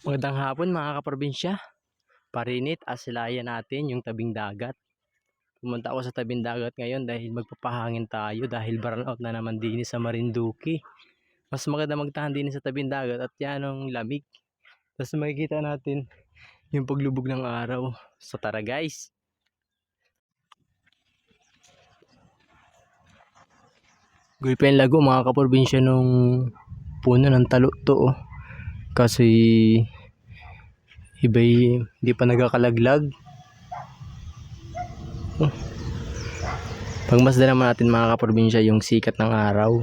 Magandang hapon mga kaprobinsya. Parinit, asilayan natin yung tabing dagat. Pumunta ako sa tabing dagat ngayon dahil magpapahangin tayo dahil burnout na naman din sa Marinduque. Mas maganda magtahan din sa tabing dagat at yan ang lamig. Tapos makikita natin yung paglubog ng araw. So tara guys! Gulpen lago mga kaprobinsya nung puno ng talo to oh. Kasi iba'y hindi pa nagakalaglag. Oh. Pagmasdan naman natin mga kaprobinsya yung sikat ng araw.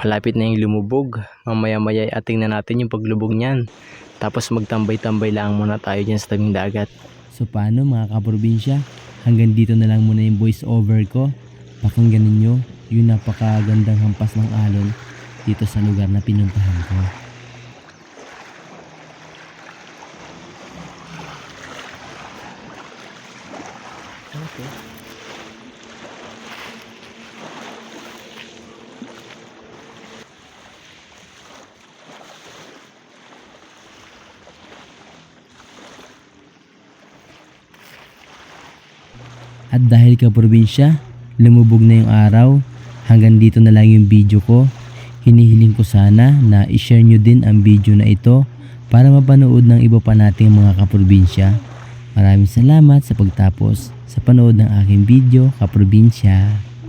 Malapit na yung lumubog. Mamaya-maya ating na natin yung paglubog niyan. Tapos magtambay-tambay lang muna tayo dyan sa tabing dagat. So paano mga kaprobinsya? Hanggang dito na lang muna yung voice over ko. Pakinggan ninyo yung napakagandang hampas ng alon dito sa lugar na pinuntahan ko. Okay. At dahil ka probinsya, lumubog na yung araw, hanggang dito na lang yung video ko. Hinihiling ko sana na i-share nyo din ang video na ito para mapanood ng iba pa nating mga kaprobinsya. Maraming salamat sa pagtapos sa panood ng aking video, kaprobinsya.